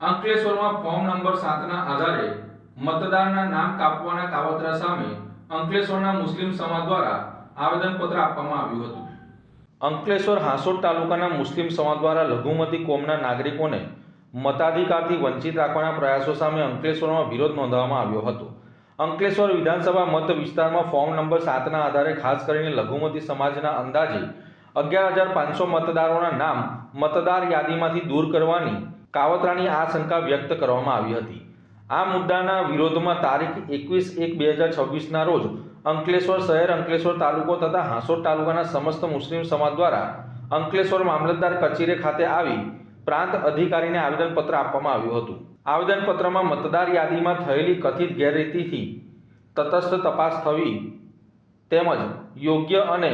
અંકલેશ્વરમાં form number સાતના આધારે મતદારના નામ કાપવાના કાવતરા સામે અંકલેશ્વરના મુસ્લિમ સમાજ દ્વારા આવેદનપત્ર આપવામાં આવ્યું હતું. અંકલેશ્વર હાંસોટ તાલુકાના મુસ્લિમ સમાજ દ્વારા લઘુમતી કોમના નાગરિકોને મતાધિકારથી વંચિત રાખવાના પ્રયાસો સામે અંકલેશ્વરમાં વિરોધ નોંધાવવામાં આવ્યો હતો. અંકલેશ્વર વિધાનસભા મત વિસ્તારમાં ફોર્મ નંબર સાતના આધારે ખાસ કરીને લઘુમતી સમાજના અંદાજે અગિયાર હજાર પાંચસો મતદારોના નામ મતદાર યાદીમાંથી દૂર કરવાની કાવતરાની આશંકા વ્યક્ત કરવામાં આવી હતી. આ મુદ્દાના વિરોધમાં તારીખ એકવીસ એક બે હજાર છવ્વીસના રોજ અંકલેશ્વર શહેર અંકલેશ્વર તાલુકો તથા હાંસોડ તાલુકાના સમસ્ત મુસ્લિમ સમાજ દ્વારા અંકલેશ્વર મામલતદાર કચેરી ખાતે આવી પ્રાંત અધિકારીને આવેદનપત્ર આપવામાં આવ્યું હતું. આવેદનપત્રમાં મતદાર યાદીમાં થયેલી કથિત ગેરરીતિથી તટસ્થ તપાસ થવી તેમજ યોગ્ય અને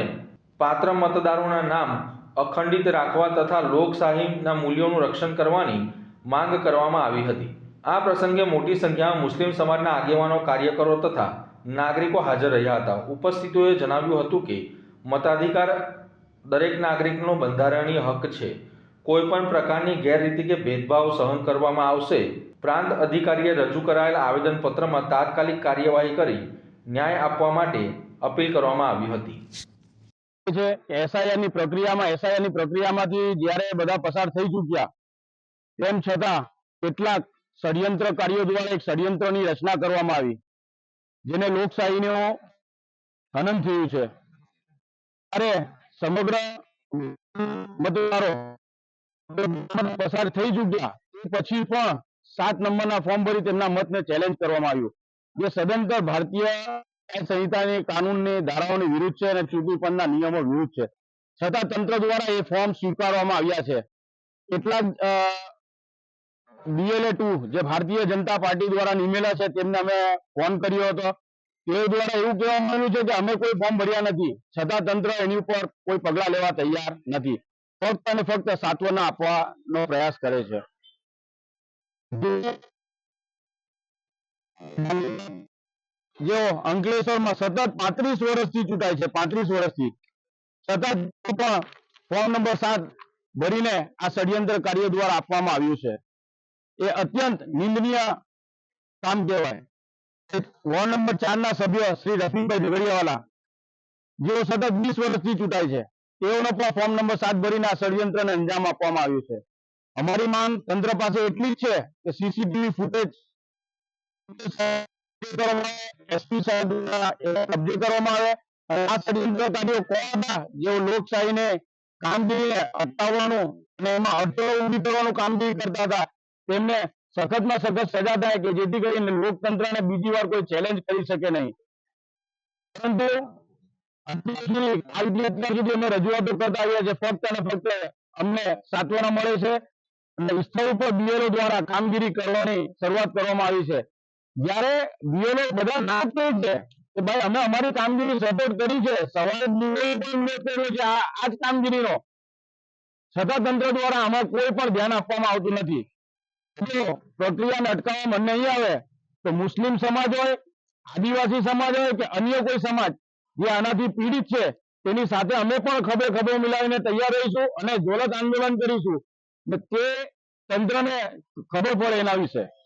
પાત્ર મતદારોના નામ અખંડિત રાખવા તથા લોકશાહીના મૂલ્યોનું રક્ષણ કરવાની માંગ કરવામાં આવી હતી. આ પ્રસંગે મોટી સંખ્યામાં મુસ્લિમ સમાજના આગેવાનો, કાર્યકરો તથા નાગરિકો હાજર રહ્યા હતા. ઉપસ્થિતોએ જણાવ્યું હતું કે, મતાધિકાર દરેક નાગરિકનો બંધારણીય હક છે. કોઈપણ પ્રકારની ગેરરીતિ કે ભેદભાવ સહન કરવામાં આવશે. પ્રાંત અધિકારીએ રજૂ કરાયેલ આવેદનપત્રમાં તાત્કાલિક કાર્યવાહી કરી ન્યાય આપવા માટે અપીલ કરવામાં આવી હતી. છે એસઆઈઆરની પ્રક્રિયામાં એસઆઈઆરની પ્રક્રિયામાંથી જ્યારે બધા પસાર થઈ ચૂક્યા, તેમ છતાં કેટલાક ષડયંત્રકારીઓ દ્વારા એક ષડયંત્રની રચના કરવામાં આવી, જેને લોકશાહીનું હનન થયું છે. ત્યારે સમગ્ર મતદારો પસાર થઈ ચૂક્યા પછી પણ સાત નંબરના ફોર્મ ભરી તેમના મતને ચેલેન્જ કરવામાં આવ્યું. જે સદંતર ભારતીય સંહિતાની કાનૂનની ધારાઓની વિરુદ્ધ છે અને ચૂંટણી પંચના નિયમો વિરુદ્ધ છે. છતાં તંત્ર દ્વારા એ ફોર્મ સ્વીકારવામાં આવ્યા છે. કેટલાક ડીએલએ ટુ જે ભારતીય જનતા પાર્ટી દ્વારા નિમેલા છે તેમને અમે ફોન કર્યો હતો. તેઓ દ્વારા એવું કહેવામાં આવ્યું છે કે અમે કોઈ ફોર્મ ભર્યા નથી. છતાં તંત્ર એની ઉપર કોઈ પગલાં લેવા તૈયાર નથી. ફક્ત અને ફક્ત સાત્વના આપવાનો પ્રયાસ કરે છે. જેઓ અંકલેશ્વરમાં સતત પાંત્રીસ વર્ષથી ચૂંટાય છે, પાંત્રીસ વર્ષથી. સતત ફોર્મ નંબર સાત ભરીને આ ષડયંત્રકારીઓ દ્વારા આપવામાં આવ્યું છે. એ અત્યંત નિંદનીય કામ કહેવાય. વોર્ડ નંબર ચાર ના સભ્ય શ્રી રફીકભાઈ ઝઘડિયાવાલા, જેઓ સતત વીસ વર્ષથી ચૂંટાય છે, તેઓનો પણ ફોર્મ નંબર સાત ભરીને આ ષડયંત્રને અંજામ આપવામાં આવ્યું છે. અમારી માંગ તંત્ર પાસે એટલી જ છે કે સીસીટીવી ફૂટેજ જેથી કરીને લોકતંત્રને બીજી વાર કોઈ ચેલેન્જ કરી શકે નહીં. પરંતુ અત્યાર અમે રજૂઆતો કરતા આવ્યા છે ફક્ત અને ફક્ત અમને સાંત્વના મળે છે. અને સ્થળ ઉપર બીએલઓ દ્વારા કામગીરી કરવાની શરૂઆત કરવામાં આવી છે. જ્યારે બીએલઓ બધા ના જ છે, કે ભાઈ અમે અમારી કામગીરી સપોર્ટ કરી છે, સવારે BLO કર્યો છે છતાં તંત્ર દ્વારા આમાં કોઈ પણ ધ્યાન આપવામાં આવતું નથી. પ્રક્રિયાને અટકાવવા મને નહીં આવે, તો મુસ્લિમ સમાજ હોય, આદિવાસી સમાજ હોય કે અન્ય કોઈ સમાજ, જે આનાથી પીડિત છે, તેની સાથે અમે પણ ખભે ખભે મિલાવીને તૈયાર રહીશું અને જ્વલંત આંદોલન કરીશું. તે તંત્રને ખબર પડે એના વિશે.